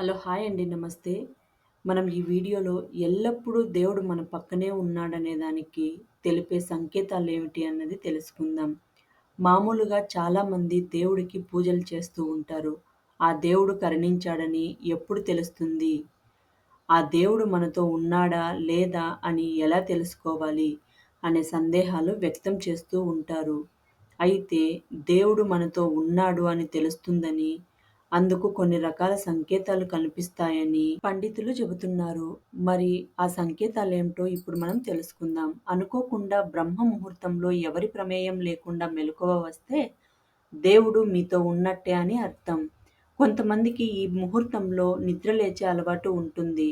Hello hi అండి నమస్తే. మనం ఈ వీడియోలో ఎల్లప్పుడూ దేవుడు మన పక్కనే ఉన్నాడనే దానికి తెలిపే సంకేతాలు ఏమిటి అన్నది తెలుసుకుందాం. మామూలుగా చాలామంది దేవుడికి పూజలు చేస్తూ ఉంటారు. ఆ దేవుడు కరుణించాడని ఎప్పుడు తెలుస్తుంది? ఆ దేవుడు మనతో ఉన్నాడా లేదా అని ఎలా తెలుసుకోవాలి అనే సందేహాలు వ్యక్తం చేస్తూ ఉంటారు. అయితే దేవుడు మనతో ఉన్నాడు అని తెలుస్తుందని అందుకు కొన్ని రకాల సంకేతాలు కనిపిస్తాయని పండితులు చెబుతున్నారు. మరి ఆ సంకేతాలు ఏమిటో ఇప్పుడు మనం తెలుసుకుందాం. అనుకోకుండా బ్రహ్మ ముహూర్తంలో ఎవరి ప్రమేయం లేకుండా మెలకువ వస్తే దేవుడు మీతో ఉన్నట్టే అని అర్థం. కొంతమందికి ఈ ముహూర్తంలో నిద్ర లేచే అలవాటు ఉంటుంది.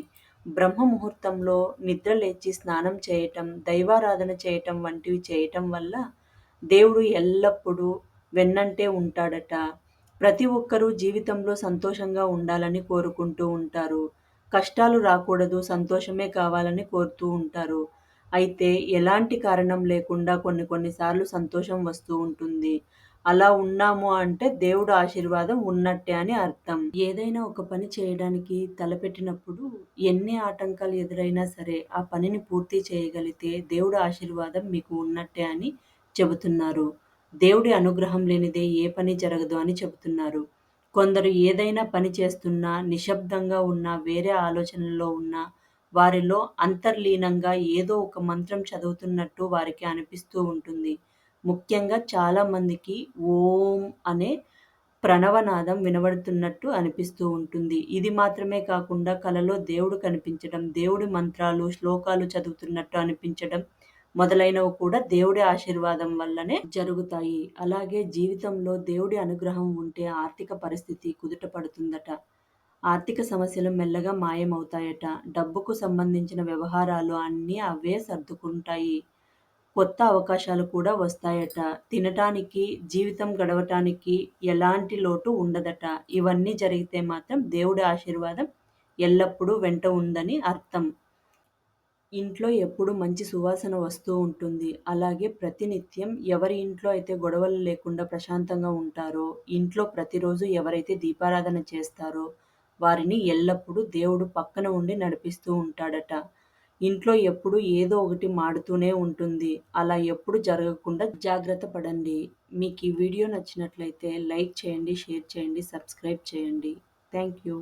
బ్రహ్మ ముహూర్తంలో నిద్ర లేచి స్నానం చేయటం దైవారాధన చేయటం వంటివి చేయటం వల్ల దేవుడు ఎల్లప్పుడూ వెన్నంటే ఉంటాడట. ప్రతి ఒక్కరూ జీవితంలో సంతోషంగా ఉండాలని కోరుకుంటూ ఉంటారు. కష్టాలు రాకూడదు సంతోషమే కావాలని కోరుతూ ఉంటారు. అయితే ఎలాంటి కారణం లేకుండా కొన్ని కొన్నిసార్లు సంతోషం వస్తూ ఉంటుంది. అలా ఉన్నాము అంటే దేవుడు ఆశీర్వాదం ఉన్నట్టే అని అర్థం. ఏదైనా ఒక పని చేయడానికి తలపెట్టినప్పుడు ఎన్ని ఆటంకాలు ఎదురైనా సరే ఆ పనిని పూర్తి చేయగలిగితే దేవుడు ఆశీర్వాదం మీకు ఉన్నట్టే అని చెబుతున్నారు. దేవుడి అనుగ్రహం లేనిదే ఏ పని జరగదు అని చెబుతున్నారు. కొందరు ఏదైనా పని చేస్తున్నా నిశ్శబ్దంగా ఉన్నా వేరే ఆలోచనల్లో ఉన్నా వారిలో అంతర్లీనంగా ఏదో ఒక మంత్రం చదువుతున్నట్టు వారికి అనిపిస్తూ ఉంటుంది. ముఖ్యంగా చాలామందికి ఓం అనే ప్రణవనాదం వినబడుతున్నట్టు అనిపిస్తూ ఉంటుంది. ఇది మాత్రమే కాకుండా కలలో దేవుడు కనిపించడం దేవుడి మంత్రాలు శ్లోకాలు చదువుతున్నట్టు అనిపించడం మొదలైనవి కూడా దేవుడి ఆశీర్వాదం వల్లనే జరుగుతాయి. అలాగే జీవితంలో దేవుడి అనుగ్రహం ఉంటే ఆర్థిక పరిస్థితి కుదుట పడుతుందట. ఆర్థిక సమస్యలు మెల్లగా మాయమవుతాయట. డబ్బుకు సంబంధించిన వ్యవహారాలు అన్నీ అవే సర్దుకుంటాయి. కొత్త అవకాశాలు కూడా వస్తాయట. తినటానికి జీవితం గడవటానికి ఎలాంటి లోటు ఉండదట. ఇవన్నీ జరిగితే మాత్రం దేవుడి ఆశీర్వాదం ఎల్లప్పుడూ వెంట ఉందని అర్థం. ఇంట్లో ఎప్పుడు మంచి సువాసన వస్తూ ఉంటుంది. అలాగే ప్రతినిత్యం ఎవరి ఇంట్లో అయితే గొడవలు లేకుండా ప్రశాంతంగా ఉంటారో ఇంట్లో ప్రతిరోజు ఎవరైతే దీపారాధన చేస్తారో వారిని ఎల్లప్పుడూ దేవుడు పక్కన ఉండి నడిపిస్తూ ఉంటాడట. ఇంట్లో ఎప్పుడు ఏదో ఒకటి మాడుతూనే ఉంటుంది. అలా ఎప్పుడు జరగకుండా జాగ్రత్త పడండి. మీకు ఈ వీడియో నచ్చినట్లయితే లైక్ చేయండి షేర్ చేయండి సబ్స్క్రైబ్ చేయండి. Thank you.